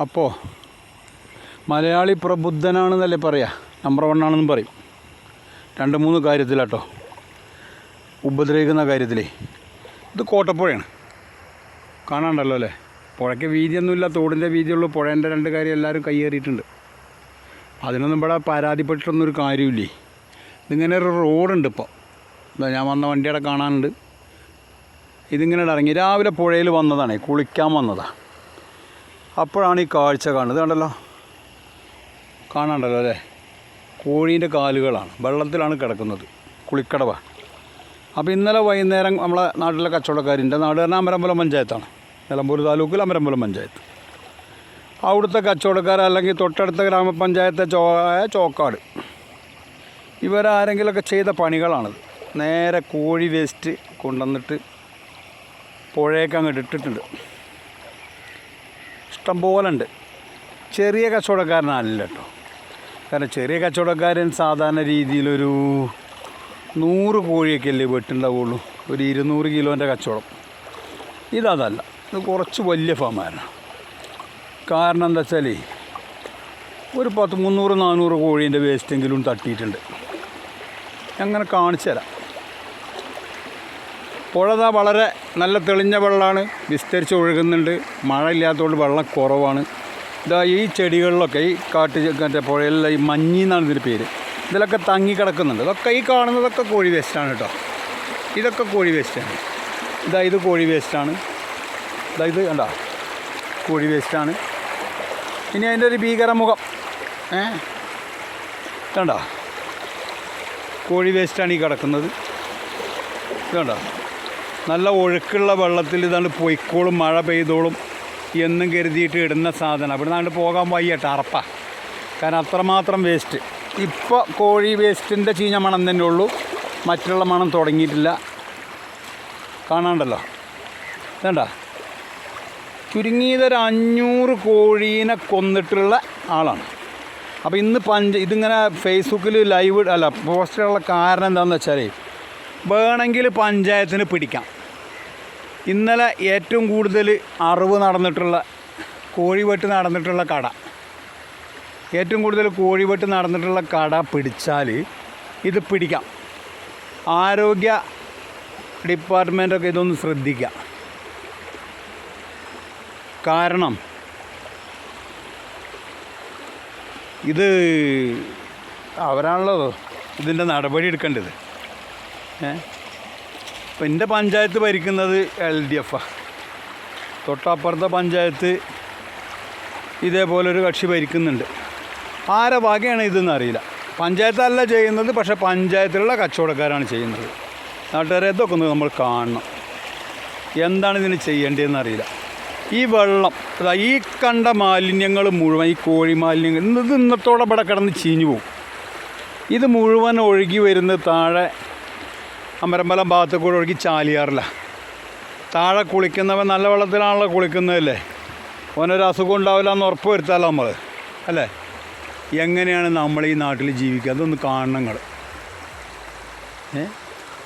അപ്പോൾ മലയാളി പ്രബുദ്ധനാണെന്നല്ലേ പറയാ? Number one ആണെന്നും പറയും. രണ്ട് മൂന്ന് കാര്യത്തിലാട്ടോ. ഉപദ്രവിക്കുന്ന കാര്യത്തിലേ. ഇത് കോട്ടപ്പുഴയാണ്. കാണാണ്ടല്ലോ അല്ലേ? പുഴയ്ക്ക് വീതിയൊന്നുമില്ല തോടിന്റെ വീതിയുള്ളൂ പുഴേന്റെ രണ്ട് കാര്യം എല്ലാവരും കയ്യേറിയിട്ടുണ്ട്. അതിനൊന്നും ഇവിടെ പരാതിപ്പെട്ടിട്ടൊന്നും ഒരു കാര്യമില്ലേ? ഇതിങ്ങനെ ഒരു റോഡുണ്ട് ഇപ്പോൾ ഞാൻ വന്ന വണ്ടിയുടെ കാണാനുണ്ട്. ഇതിങ്ങനെ ഇറങ്ങി രാവിലെ പുഴയിൽ വന്നതാണേ കുളിക്കാൻ വന്നതാണ് അപ്പോഴാണ് ഈ കാഴ്ച കാണുന്നത്. കണ്ടല്ലോ? കാണാണ്ടല്ലോ അല്ലേ? കോഴീന്റെ കാലുകളാണ്. വെള്ളത്തിലാണ് കിടക്കുന്നത്. കുളിക്കടവ. അപ്പോൾ ഇന്നലെ വൈകുന്നേരം നമ്മളെ നാട്ടിലെ കച്ചവടക്കാരിന്റെ നാട് പറഞ്ഞാൽ അമരമ്പലം പഞ്ചായത്താണ്. നിലമ്പൂർ താലൂക്കിൽ അമരമ്പലം പഞ്ചായത്ത്. അവിടുത്തെ കച്ചവടക്കാർ അല്ലെങ്കിൽ തൊട്ടടുത്ത ഗ്രാമപഞ്ചായത്തെ ചോ ചോക്കാട്. ഇവരാരെങ്കിലുമൊക്കെ ചെയ്ത പണികളാണിത്. നേരെ കോഴി വേസ്റ്റ് കൊണ്ടുവന്നിട്ട് പുഴയൊക്കെ അങ്ങോട്ട് ഇട്ടിട്ടുണ്ട്. ഇഷ്ടംപോലെ ഉണ്ട് ചെറിയ കച്ചവടക്കാരനല്ല കേട്ടോ കാരണം ചെറിയ കച്ചവടക്കാരൻ സാധാരണ രീതിയിലൊരു നൂറ് കോഴിയൊക്കെ അല്ലേ വെട്ടുണ്ടാവുള്ളൂ. ഒരു ഇരുന്നൂറ് കിലോന്റെ കച്ചവടം. ഇതതല്ല. ഇത് കുറച്ച് വലിയ ഫാമായിരുന്നു കാരണം എന്താ വെച്ചാൽ ഒരു പത്ത് മുന്നൂറ് നാനൂറ് കോഴീന്റെ വേസ്റ്റെങ്കിലും തട്ടിയിട്ടുണ്ട്. അങ്ങനെ കാണിച്ചു തരാം. പുഴതാ വളരെ നല്ല തെളിഞ്ഞ വെള്ളമാണ്. വിസ്തരിച്ച് ഒഴുകുന്നുണ്ട്. മഴ ഇല്ലാത്തതുകൊണ്ട് വെള്ളം കുറവാണ്. ഇതാ ഈ ചെടികളിലൊക്കെ ഈ കാട്ട് മറ്റേ പുഴയിലെ ഈ മഞ്ഞി എന്നാണ് ഇതിന്റെ പേര്. ഇതിലൊക്കെ തങ്ങി കിടക്കുന്നുണ്ട്. ഇതൊക്കെ ഈ കാണുന്നതൊക്കെ കോഴി വേസ്റ്റാണ് കേട്ടോ. ഇതൊക്കെ കോഴി വേസ്റ്റാണ് ഇതാ ഇത് കോഴി വേസ്റ്റാണ് ഇതാ ഇത് കണ്ട? കോഴി വേസ്റ്റാണ് ഇനി അതിന്റെ ഒരു ഭീകരമുഖം. ഏ? കണ്ട കോഴി വേസ്റ്റാണ് ഈ കിടക്കുന്നത്. ഇത് കണ്ടോ നല്ല ഒഴുക്കുള്ള വെള്ളത്തിൽ ഇതാണ് പൊയ്ക്കോളും മഴ പെയ്തോളും എന്നും കരുതിയിട്ട് ഇടുന്ന സാധനം. ഇവിടെ നിന്നാണ്ട് പോകാൻ വയ്യ അറപ്പ. കാരണം അത്രമാത്രം വേസ്റ്റ്. ഇപ്പോൾ കോഴി വേസ്റ്റിന്റെ ചീഞ്ഞ മണം തന്നെ ഉള്ളൂ. മറ്റുള്ള മണം തുടങ്ങിയിട്ടില്ല. കാണാണ്ടല്ലോ. വേണ്ട ചുരുങ്ങിയതൊരു അഞ്ഞൂറ് കോഴീനെ കൊന്നിട്ടുള്ള ആളാണ്. അപ്പോൾ ഇന്ന് പഞ്ച ഇതിങ്ങനെ ഫേസ്ബുക്കിൽ ലൈവ് അല്ല പോസ്റ്റുള്ള കാരണം എന്താണെന്ന് വെച്ചാൽ വേണമെങ്കിൽ പഞ്ചായത്തിന് പിടിക്കാം. ഇന്നലെ ഏറ്റവും കൂടുതൽ അറിവ് നടന്നിട്ടുള്ള കോഴിവെട്ട് നടന്നിട്ടുള്ള കട. ഏറ്റവും കൂടുതൽ കോഴിവെട്ട് നടന്നിട്ടുള്ള കട പിടിച്ചാൽ ഇത് പിടിക്കാം. ആരോഗ്യ ഡിപ്പാർട്ട്മെന്റൊക്കെ ഇതൊന്ന് ശ്രദ്ധിക്കാം കാരണം ഇത് അവരാണല്ലോ ഇതിന്റെ നടപടി എടുക്കേണ്ടത്. ഏ? ഇപ്പം എന്റെ പഞ്ചായത്ത് ഭരിക്കുന്നത് എൽ ഡി എഫാണ് തൊട്ടപ്പുറത്തെ പഞ്ചായത്ത് ഇതേപോലൊരു കക്ഷി ഭരിക്കുന്നുണ്ട്. ആരെ വകയാണ് ഇതെന്ന് അറിയില്ല. പഞ്ചായത്തല്ല ചെയ്യുന്നത് പക്ഷേ പഞ്ചായത്തിലുള്ള കച്ചവടക്കാരാണ് ചെയ്യുന്നത്. നാട്ടുകാരെ ഇതൊക്കെ ഒന്ന് നമ്മൾ കാണണം. എന്താണ് ഇതിന് ചെയ്യേണ്ടതെന്ന് അറിയില്ല. ഈ വെള്ളം അതാ ഈ കണ്ട മാലിന്യങ്ങൾ മുഴുവൻ ഈ കോഴി മാലിന്യങ്ങൾ ഇന്നത് ഇന്നത്തോടെ ഇവിടെ കിടന്ന് ചീഞ്ഞു പോകും. ഇത് മുഴുവൻ ഒഴുകി വരുന്ന താഴെ അമരമ്പലം ഭാഗത്ത് കൂടെ ഒഴുകി ചാലിയാറില്ല താഴെ കുളിക്കുന്നവൻ നല്ല വെള്ളത്തിലാണല്ലോ കുളിക്കുന്നതല്ലേ? ഓനൊരു അസുഖം ഉണ്ടാവില്ല എന്ന് ഉറപ്പ് വരുത്താലോ നമ്മൾ? അല്ലേ? എങ്ങനെയാണ് നമ്മൾ ഈ നാട്ടിൽ ജീവിക്കുക? അതൊന്ന് കാണണങ്ങൾ നിങ്ങൾ.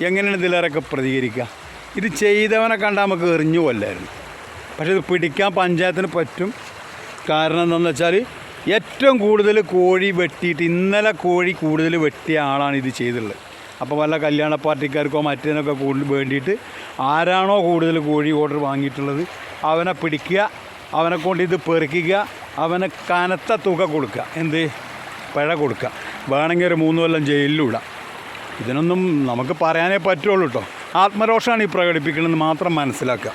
എങ്ങനെയാണ് ഇതിലേറൊക്കെ പ്രതികരിക്കുക? ഇത് ചെയ്തവനെ കണ്ടാൽ നമുക്ക് എറിഞ്ഞു കൊല്ലായിരുന്നു. പക്ഷേ ഇത് പിടിക്കാൻ പഞ്ചായത്തിന് പറ്റും. കാരണം എന്താണെന്ന് വെച്ചാൽ ഏറ്റവും കൂടുതൽ കോഴി വെട്ടിയിട്ട് ഇന്നലെ കോഴി കൂടുതൽ വെട്ടിയ ആളാണ് ഇത് ചെയ്തിട്ടുള്ളത് അപ്പോൾ വല്ല കല്യാണ പാർട്ടിക്കാർക്കോ മറ്റേനൊക്കെ കൂടുതൽ വേണ്ടിയിട്ട് ആരാണോ കൂടുതൽ കോഴി ഓർഡർ വാങ്ങിയിട്ടുള്ളത് അവനെ പിടിക്കുക അവനെ കൊണ്ട് ഇത് പെറുക്കുക അവന് കനത്ത തുക കൊടുക്കുക. എന്ത്? പിഴ കൊടുക്കുക. വേണമെങ്കിൽ ഒരു മൂന്ന് കൊല്ലം ജയിലിലൂടാം. ഇതിനൊന്നും നമുക്ക് പറയാനേ പറ്റുള്ളൂ കേട്ടോ ആത്മരോഷമാണ് ഈ പ്രകടിപ്പിക്കണമെന്ന് മാത്രം മനസ്സിലാക്കുക.